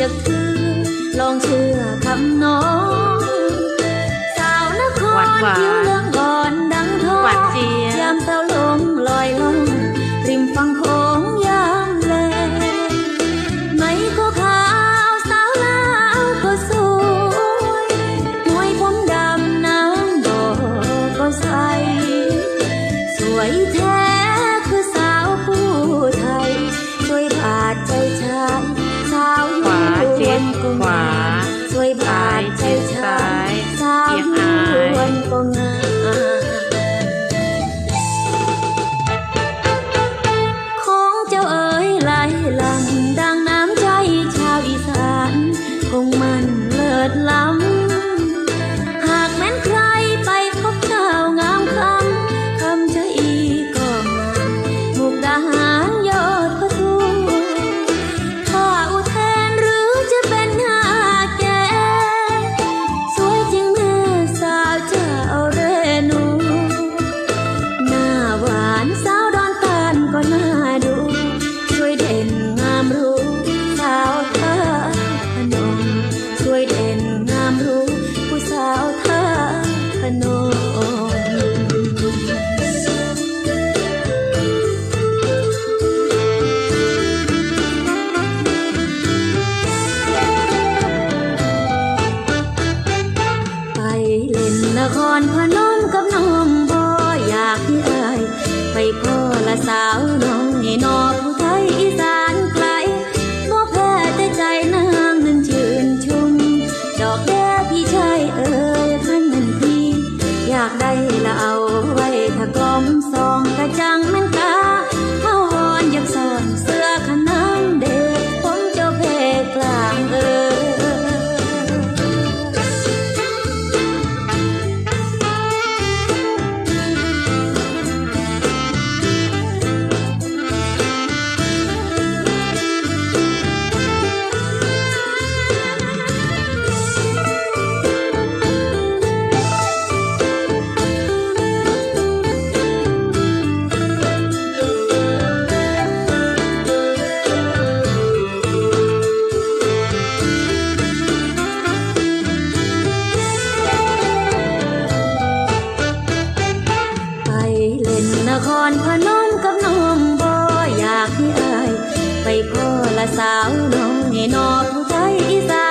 จะคือ ลองเชื่อคำน้อง สาวนครผิวเอนพนมกับน้องบ่อยากให้อายไปพ่อละสาวน้องให้นอพ ครพนมกับนมบ่อยากให้อาย ไปพ่อละสาวน้องให้นอผู้ใจอีสาน